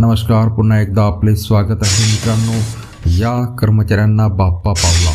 नमस्कार पुन्हा एकदा आपले स्वागत आहे मित्रांनो या कर्मचाऱ्यांना बाप्पा पावला.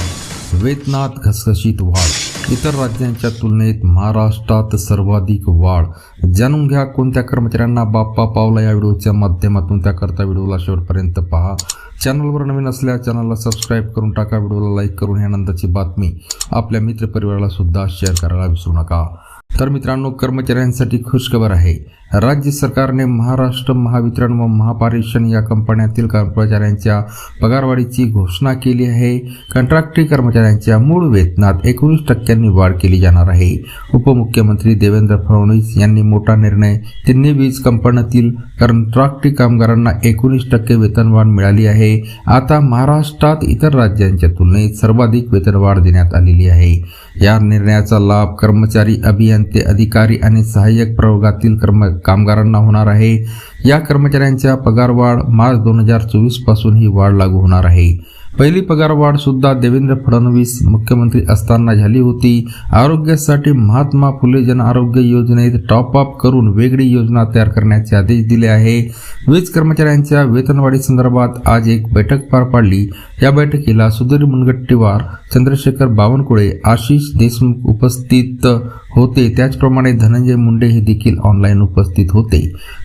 वेतनात घसघशीत वाढ. इतर राज्यांच्या तुलनेत महाराष्ट्रात सर्वाधिक वाढ. जाणून घ्या कोणत्या कर्मचाऱ्यांना बाप्पा पावला या व्हिडिओच्या माध्यमातून. त्याकरता व्हिडिओला शेवटपर्यंत पहा. चॅनलवर नवीन असल्या चॅनलला सबस्क्राईब करून टाका. व्हिडिओला लाईक करून ह्या ह्यानंतरची बातमी आपल्या मित्रपरिवाराला सुद्धा शेअर करायला विसरू नका. तर मित्रांनो कर्मचाऱ्यांसाठी खुशखबर आहे. राज्य सरकारने महाराष्ट्र महावितरण व महापारेषण या कंपन्यातील कर्मचाऱ्यांच्या पगारवाढीची घोषणा केली आहे. कंत्राटी कर्मचाऱ्यांच्या मूळ वेतनात एकोणीस टक्क्यांनी वाढ केली जाणार आहे. उपमुख्यमंत्री देवेंद्र फडणवीस यांनी मोठा निर्णय तिन्ही वीज कंपन्यातील कंत्राटी कामगारांना एकोणीस टक्के वेतनवाढ मिळाली आहे. आता महाराष्ट्रात इतर राज्यांच्या तुलनेत सर्वाधिक वेतनवाढ देण्यात आलेली आहे. या निर्णयाचा लाभ कर्मचारी अभियान अधिकारी आणि सहाय्यक प्रवर्गातील कर्म कामगारांना होणार आहे. या कर्मचाऱ्यांच्या पगारवाढ मार्च दोन हजार चोवीसपासून ही वाढ लागू होणार आहे. पहिली पगारवाढ सुद्धा देवेंद्र फडणवीस मुख्यमंत्री असताना झाली होती. आरोग्यासाठी महात्मा फुले जन आरोग्य योजनेत टॉप अप करून वेगळी योजना तयार करण्याचे आदेश दिले आहे. वीज कर्मचाऱ्यांच्या वेतनवाढी संदर्भात आज एक बैठक पार पाडली. या बैठकीला सुधीर मुनगट्टीवार चंद्रशेखर बावनकुळे आशिष देशमुख उपस्थित होते. त्याचप्रमाणे धनंजय मुंडे हे देखील ऑनलाईन उपस्थित होते.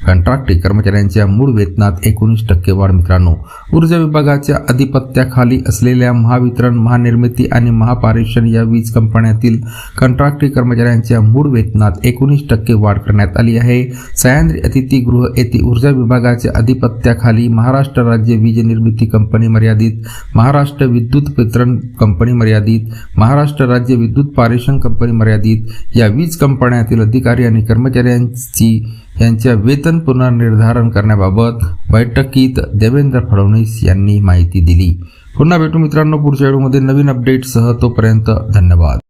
कंत्राटी कर्मचाऱ्यांच्या मूळ वेतनात एकोणीस टक्के वाढ मित्रांनो. ऊर्जा विभागाच्या अधिपत्याखाली असलेल्या महावितरण महानिर्मिती आणि महापारेषण या वीज कंपन्यातील कंत्राटी कर्मचाऱ्यांच्या मूळ वेतनात एकोणीस टक्के वाढ करण्यात आली आहे. सह्याद्री अतिथीगृह येथे ऊर्जा विभागाच्या अधिपत्याखाली महाराष्ट्र राज्य वीज निर्मिती कंपनी मर्यादित महाराष्ट्र विद्युत वितरण कंपनी मर्यादित महाराष्ट्र राज्य विद्युत पारेषण कंपनी मर्यादित या वीज कंपन्यातील अधिकारी आणि कर्मचाऱ्यांची यांच्या वेतन पुनर्निर्धारण करण्याबाबत बैठकीत देवेंद्र फडणवीस यांनी माहिती दिली. पुन्हा भेटू मित्रांनो पुढच्या व्हिडिओमध्ये नवीन अपडेटसह तोपर्यंत धन्यवाद.